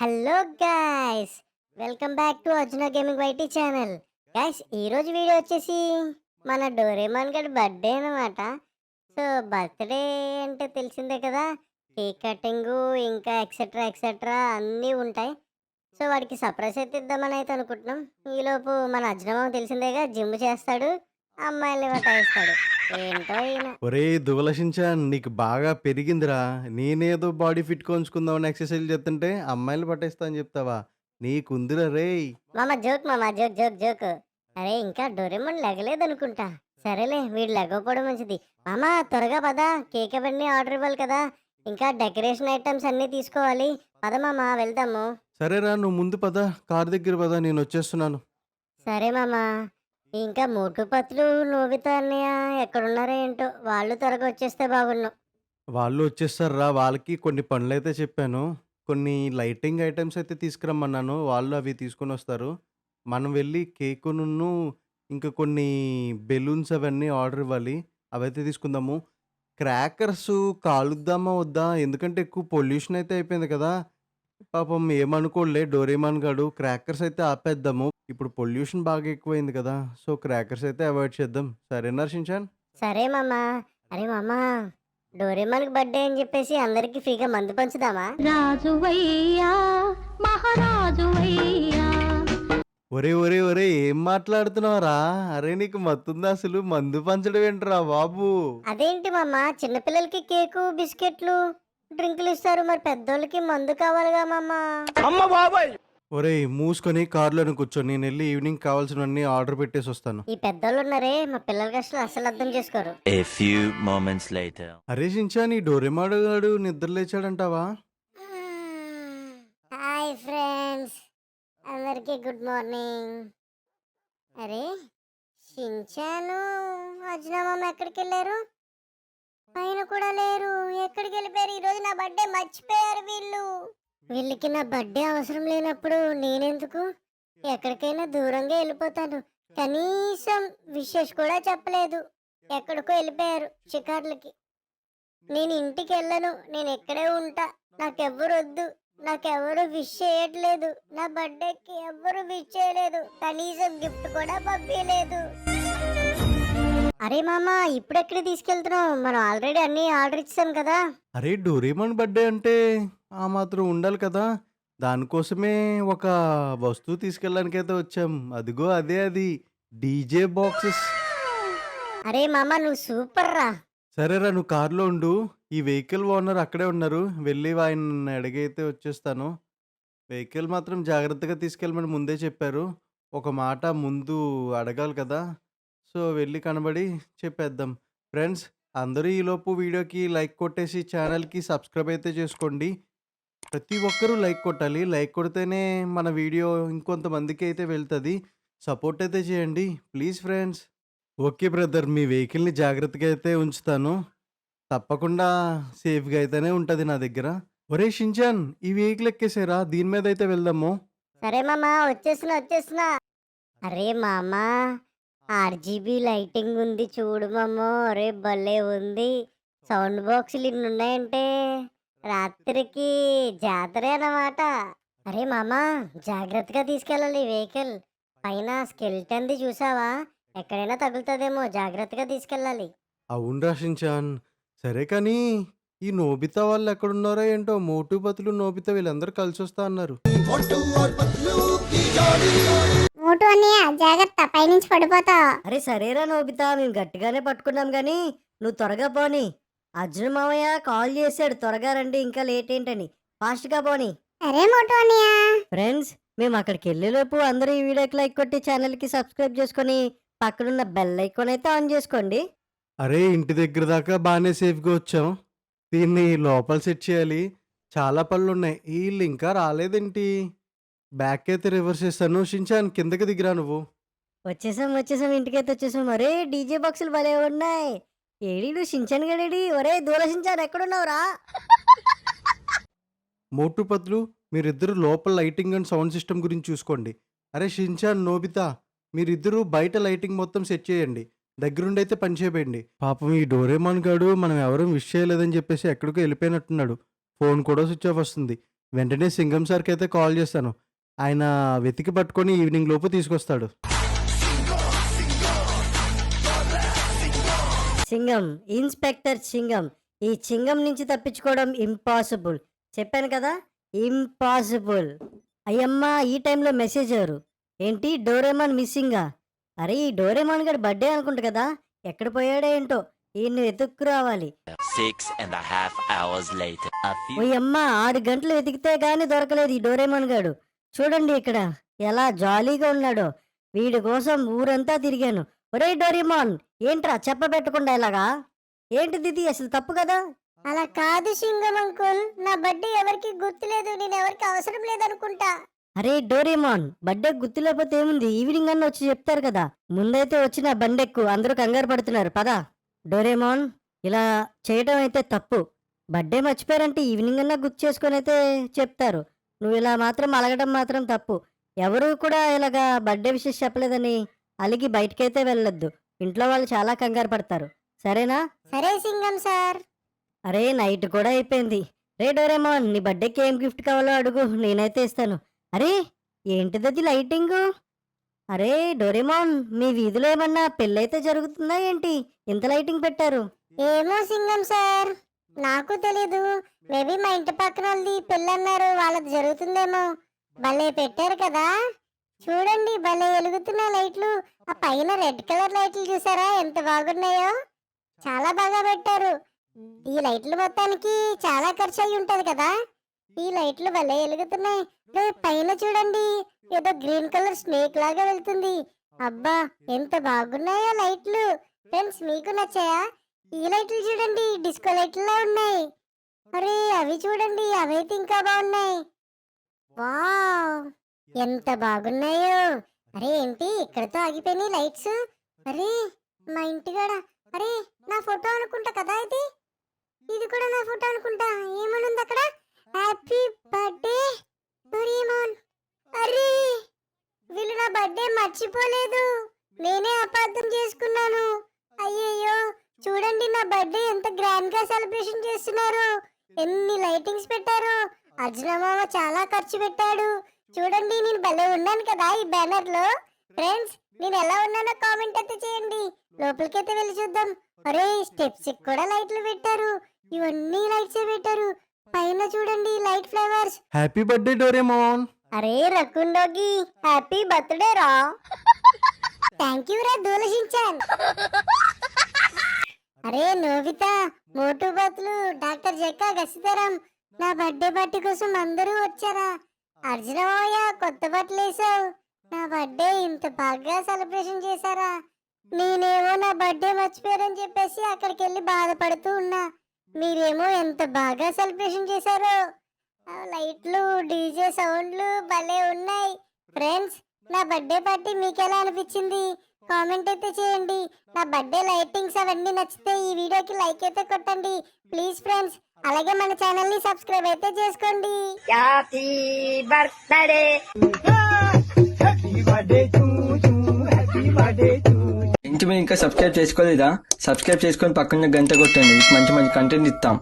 Hello guys welcome back to Arjuna gaming YT channel. Guys ఈరోజు video వచ్చేసి మన Doraemon గడి బర్త్డే అనమాట సో బర్త్డే అంటే తెలిసిందే కదా? కేక్ కటింగు ఇంకా ఎక్సెట్రా ఎక్సెట్రా అన్నీ ఉంటాయి. సో వాడికి సర్ప్రైజ్ అయితే ఇద్దామని అయితే అనుకుంటున్నాం. ఈలోపు మన అర్జునమామ తెలిసిందేగా జిమ్ చేస్తాడు. అమ్మాయిల్ని పట్టాయిస్తాడు ఏంటో ఈయన. ఒరే దువలసించాన్ నీకు బాగా పెరిగిందిరా. నేనేదో బాడీ ఫిట్ కొంచుకుందామని ఎక్సర్సైజ్ చేస్తుంటే అమ్మాయిలు పట్టేస్తా అని చెప్తావా? నీకుందిరా రేయ్. మామ జోక్ మామ జోక్ జోక్ జోక్. అరే ఇంకా డోరేమోన్ లెగలేదు అనుకుంటా సరేలే వీడు లెగకపోవడం మంచిది. మామ త్వరగా పద. కేక్ అవన్నీ ఆర్డర్ ఇవ్వాలి కదా. ఇంకా డెకరేషన్ ఐటమ్స్ అన్నీ తీసుకోవాలి. పద మామ వెళ్దాము. సరేరా నువ్వు ముందు పద. కార్ దగ్గర పద నేను వచ్చేస్తున్నాను. సరే మామ. ఇంకా మోటు పత్రులు నోబితా అన్నయ్య ఎక్కడున్నారో ఏంటో. వాళ్ళు త్వరగా వచ్చేస్తే బాగున్నాం. వాళ్ళు వచ్చేస్తారా వాళ్ళకి కొన్ని పనులు అయితే చెప్పాను. కొన్ని లైటింగ్ ఐటమ్స్ అయితే తీసుకురమ్మన్నాను. వాళ్ళు అవి తీసుకొని వస్తారు. మనం వెళ్ళి కేకును ఇంకా కొన్ని బెలూన్స్ అవన్నీ ఆర్డర్ ఇవ్వాలి. అవైతే తీసుకుందాము. క్రాకర్స్ కాలుద్దామా వద్దా? ఎందుకంటే ఎక్కువ పొల్యూషన్ అయితే అయిపోయింది కదా. పాపం ఏమనుకోలే డోరేమాన్ గాడు క్రాకర్స్ అయితే ఆపేద్దాము. ఇప్పుడు పొల్యూషన్ బాగా ఎక్కువైంది కదా సో క్రాకర్స్ అయితే అవాయిడ్ చేద్దాం. సరేనా షించాన్ సరే మామ. అరే మామ డోరేమాన్కి బర్త్డే అని చెప్పేసి అందరికీ ఫ్రీగా మందు పంచుదామా? రాజువయ్యా మహారాజువయ్యా. ఒరే ఒరే ఒరే ఏం మాట్లాడుతున్నావురా? అరే నీకు మత్తుందా అసలు? మందు పంచడం ఏంట్రా బాబు? అదేంటి మామ చిన్నపిల్లలకి కేకు బిస్కెట్లు? డ్రింకులు ఇస్తారు. మరి పెద్దోళ్ళకి మందు కావాలిగా మామ. ఒరే మూసుకొని కార్లోనే కూర్చొని నేను వెళ్ళి ఈవినింగ్ కావాల్సినవన్నీ ఆర్డర్ పెట్టేసి వస్తాను. ఈ పెద్దోళ్ళు ఉన్నారే మా పిల్లల కష్టాలు అసలు అర్థం చేసుకోరు. A few moments later. అరే షించాన్ ఈ డోరేమాడు గాడు నిద్ర లేచాడంటావా? హాయ్ ఫ్రెండ్స్ అందరికీ గుడ్ మార్నింగ్ అరే షించాను అజ్నామామ ఎక్కడికి వెళ్ళారు పైన కూడా లేరు. ఎక్కడికి వెళ్ళిపోయారు? ఈరోజు నా బర్త్డే మర్చిపోయారు వీళ్ళు. వీళ్ళకి నా బర్త్డే అవసరం లేనప్పుడు నేనెందుకు? ఎక్కడికైనా దూరంగా వెళ్ళిపోతాను. కనీసం విషెస్ కూడా చెప్పలేదు. ఎక్కడికో వెళ్ళిపోయారు షికార్లకి. నేను ఇంటికి వెళ్ళను. నేను ఎక్కడే ఉంటా. నాకెవ్వరు వద్దు నాకెవరు విష్ చేయట్లేదు. నా బర్త్డేకి ఎవ్వరు విష్ చేయలేదు. కనీసం గిఫ్ట్ కూడా పంపించలేదు అరే మామ ఇప్పుడెక్కడ తీసుకెళ్తున్నావు? మనం ఆల్రెడీ అన్ని ఆర్డర్ ఇచ్చాం కదా. అరే డోరేమాన్ బర్త్డే అంటే ఆ మాత్రం ఉండాలి కదా. దానికోసమే ఒక వస్తువు తీసుకెళ్ళడానికైతే వచ్చాం. అదిగో అదే అది. DJ boxes. అరే మామ నువ్వు సూపర్ రా. సరేరా నువ్వు కార్లో ఉండు. ఈ వెహికల్ ఓనర్ అక్కడే ఉన్నారు. వెళ్ళి ఆయన అడిగైతే వచ్చేస్తాను. వెహికల్ మాత్రం జాగ్రత్తగా తీసుకెళ్ళమని ముందే చెప్పారు. ఒక మాట ముందు అడగాలి కదా. సో వెళ్ళి కనబడి చెప్పేద్దాం. ఫ్రెండ్స్ అందరూ ఈలోపు వీడియోకి లైక్ కొట్టేసి ఛానల్కి సబ్స్క్రైబ్ అయితే చేసుకోండి. ప్రతి ఒక్కరూ లైక్ కొట్టాలి. లైక్ కొడితేనే మన వీడియో ఇంకొంతమందికి అయితే వెళ్తుంది. సపోర్ట్ అయితే చేయండి. Please friends. ఓకే బ్రదర్ మీ వెహికల్ని జాగ్రత్తగా అయితే ఉంచుతాను. తప్పకుండా సేఫ్గా అయితేనే ఉంటుంది నా దగ్గర. ఒరే షించాన్ ఈ వెహికల్ ఎక్కేసారా? దీని మీద అయితే వెళ్దాము. సరే మామ వచ్చేస్తున్నా వచ్చేస్తున్నా. అరే మామ ఆర్జీబీ లైటింగ్ ఉంది చూడు మామ. అరే భలే ఉంది. సౌండ్ బాక్సులు ఇన్ని ఉన్నాయంటే రాత్రికి జాతరే అన్నమాట. అరే మామ జాగ్రత్తగా తీసుకెళ్ళాలి వెహికల్. పైన స్కెల్టన్ది చూసావా? ఎక్కడైనా తగులుతుందేమో జాగ్రత్తగా తీసుకెళ్ళాలి. అవునరా షించాన్. సరే కానీ ఈ నోబితా వాళ్ళు ఎక్కడున్నారో ఏంటో మోటు బతులు నోబితా వీళ్ళందరూ కలిసి వస్తా అన్నారు జాగ్రత్త పైనుంచి పడిపోతా. అరే సరేరా నోబితా మేము గట్టిగానే పట్టుకున్నాం గాని నువ్వు త్వరగా పోని. అర్జున్ మామయ్య కాల్ చేశాడు త్వరగా రండి ఇంకా లేట్ ఏంటని. ఫాస్ట్గా పోని. అరే మోటు అన్నయ్య ఫ్రెండ్స్ మేము అక్కడికి వెళ్ళేలోపు అందరూ ఈ వీడియోకి లైక్ కొట్టి ఛానల్కి సబ్స్క్రైబ్ చేసుకొని పక్కనున్న బెల్ ఐకాన్ అయితే ఆన్ చేసుకోండి. అరే ఇంటి దగ్గర దాకా బాగానే సేఫ్గా వచ్చాం. దీన్ని లోపల సెట్ చేయాలి. చాలా పనులు ఉన్నాయి వీళ్ళు ఇంకా రాలేదేంటి? బ్యాక్ అయితే రివర్స్ చేస్తాను. షించాన్ కిందకి దిగిరా నువ్వు. వచ్చేసాం వచ్చేసాం ఇంటికైతే వచ్చేసాం. అరే డీజే బాక్సులు భలే ఉన్నాయి. ఏడి నువ్వు షించాను గడేడి? ఒరే దూర షించాను ఎక్కడున్నావురా? మోటు పత్లు మీరిద్దరు లోపల లైటింగ్ అండ్ సౌండ్ సిస్టమ్ గురించి చూసుకోండి. అరే షించాన్ నోబితా మీరిద్దరూ బయట లైటింగ్ మొత్తం సెట్ చేయండి. దగ్గరుండి అయితే పని చేయబోయండి పాపం ఈ డోరేమాన్ గాడు మనం ఎవరూ విష్ చేయలేదని చెప్పేసి ఎక్కడికో వెళ్ళిపోయినట్టున్నాడు. ఫోన్ కూడా స్విచ్ ఆఫ్ వస్తుంది. వెంటనే సింగం సార్కి అయితే కాల్ చేస్తాను. ఆయన వెతికి పట్టుకొని ఈవినింగ్ లోపు తీసుకొస్తాడు. సింగం ఇన్స్పెక్టర్ సింగం ఈ సింగం నుంచి తప్పించుకోవడం ఇంపాసిబుల్. చెప్పాను కదా ఇంపాసిబుల్. అయ్యమ్మా ఈ టైంలో మెసేజ్ ఎవరు? ఏంటి డోరేమాన్ మిస్సింగా? అరే ఈ డోరేమాన్ గడి బర్త్డే అనుకుంటా కదా ఎక్కడ పోయాడో ఏంటో? ఈయన్ని వెతుక్కు రావాలి. ఓయమ్మ ఆరు గంటలు వెతికితే గానీ దొరకలేదు ఈ డోరేమాన్ గాడు. చూడండి ఇక్కడ ఎలా జాలీగా ఉన్నాడో. వీడి కోసం ఊరంతా తిరిగాను. ఒరే డోరేమాన్ ఏంట్రా చెప్పబెట్టకుండా ఇలాగా? ఏంటిది ఇది? అసలు తప్పు కదా? అలా కాదు సింగం అంకుల్. నా బర్త్డే ఎవరికి గుర్తులేదు. నేను ఎవరికి అవసరం లేదనుకుంటా. అరే డోరేమాన్ బర్త్డే గుర్తు లేకపోతే ఏముంది? ఈవినింగ్ అన్న వచ్చి చెప్తారు కదా. ముందైతే వచ్చి నా బండెక్కు. అందరూ కంగారు పడుతున్నారు. పదా. డోరేమాన్ ఇలా చేయడం అయితే తప్పు. బర్త్డే మర్చిపోయారంటే ఈవినింగ్ అన్నా గుర్తు చేసుకొని అయితే చెప్తారు. నువ్వు ఇలా మాత్రం అలగడం మాత్రం తప్పు. ఎవరు కూడా ఇలాగా బర్త్డే విషయం చెప్పలేదని అలిగి బయటకైతే వెళ్ళొద్దు. ఇంట్లో వాళ్ళు చాలా కంగారు పడతారు. సరేనా? సరే సింగం సార్. అరే నైట్ కూడా అయిపోయింది. రే డోరేమాన్ నీ బర్త్డేకి ఏం గిఫ్ట్ కావాలో అడుగు. నేనైతే ఇస్తాను. అరే ఏంటిదది లైటింగు? అరే డోరేమాన్ మీ వీధిలో ఏమన్నా పెళ్ళైతే జరుగుతుందా ఏంటి? ఇంత లైటింగ్ పెట్టారు? ఏమో సింగం సార్. నాకు తెలీదు. మేబీ మా ఇంటి పక్కన వాళ్ళది పెళ్ళి అన్నారు వాళ్ళది జరుగుతుందేమో. భలే పెట్టారు కదా. చూడండి భలే వెలుగుతున్న లైట్లు. ఆ పైన రెడ్ కలర్ లైట్లు చూసారా? ఎంత బాగున్నాయో. చాలా బాగా పెట్టారు. ఈ లైట్లు మొత్తానికి చాలా ఖర్చు అయి ఉంటది కదా. ఈ లైట్లు భలే వెలుగుతున్నాయి పైన చూడండి. ఏదో గ్రీన్ కలర్ స్నేక్ లాగా వెళ్తుంది. అబ్బా ఎంత బాగున్నాయో లైట్లు. ఫ్రెండ్స్ మీకు నచ్చాయా? ఈ లైట్లు చూడండి డిస్కో లైట్లా ఉన్నాయి. అరే అవి చూడండి అవైతే ఇంకా బాగున్నాయి. వావ్! ఎంత బాగున్నాయో. అరే ఏంటి ఇక్కడతో ఆగిపోయినాయి లైట్స్. అరే మా ఇంటికాడ అరే నా ఫోటో అనుకుంటా కదా ఇది? ఇది కూడా నా ఫోటో అనుకుంటా. ఏమనుంది అక్కడ? హ్యాపీ బర్త్డే డోరేమోన్ అరే వీళ్ళు నా బర్త్డే మర్చిపోలేదు. నేనే అపార్థం చేసుకున్నాను. అయ్యయ్యో చూడండి నా బర్త్డే ఎంత గ్రాండ్గా సెలబ్రేషన్ చేస్తున్నారు. ఎన్ని లైటింగ్స్ పెట్టారు. అర్జున మామ చాలా ఖర్చు పెట్టాడు. చూడండి నేను భలే ఉన్నాను కదా ఈ బ్యానర్లో ఫ్రెండ్స్ నేను ఎలా ఉన్నానో కామెంట్ అయితే చేయండి. లోపలికైతే వెళ్ళి చూద్దాం. అరే స్టెప్స్ కూడా లైట్లు పెట్టారు. ఇవన్నీ లైట్స్ పెట్టారు. పైన చూడండి light flowers happy birthday Doraemon అరే రకుండోగి హ్యాపీ బర్త్డే రా. థ్యాంక్ యూ రా దూలసించాన్ అరే నోబిత మోటు బతులు డాక్టర్ జక్క గసితరం. నా బర్త్డే పార్టీ కోసం అందరూ వచ్చారా? అర్జునమయ్య కొత్త బట్టలు వేసావు నా బర్త్డే ఇంత బాగా సెలబ్రేషన్ చేశారా? నేనేమో నా బర్త్డే మర్చిపోయారని చెప్పేసి అక్కడికి వెళ్ళి బాధపడుతూ ఉన్నా. మీరేమో ఎంత బాగా సెలబ్రేషన్ చేశారో. లైట్లు డీజే సౌండ్లు భలే ఉన్నాయి. ఫ్రెండ్స్ నా బర్త్డే పార్టీ మీకు ఎలా అనిపించింది? కామెంట్ అయితే చేయండి. నా బర్త్డే లైటింగ్స్ అవన్నీ నచ్చితే ఈ వీడియోకి లైక్ అయితే కొట్టండి. ప్లీజ్ ఫ్రెండ్స్ అలాగే మన ఛానల్ని సబ్స్క్రైబ్ అయితే చేసుకోండి. ఇంటి మీరు ఇంకా సబ్స్క్రైబ్ చేసుకోలేదా? సబ్స్క్రైబ్ చేసుకొని పక్కన గంట కొట్టండి. మంచి మంచి కంటెంట్ ఇస్తాం.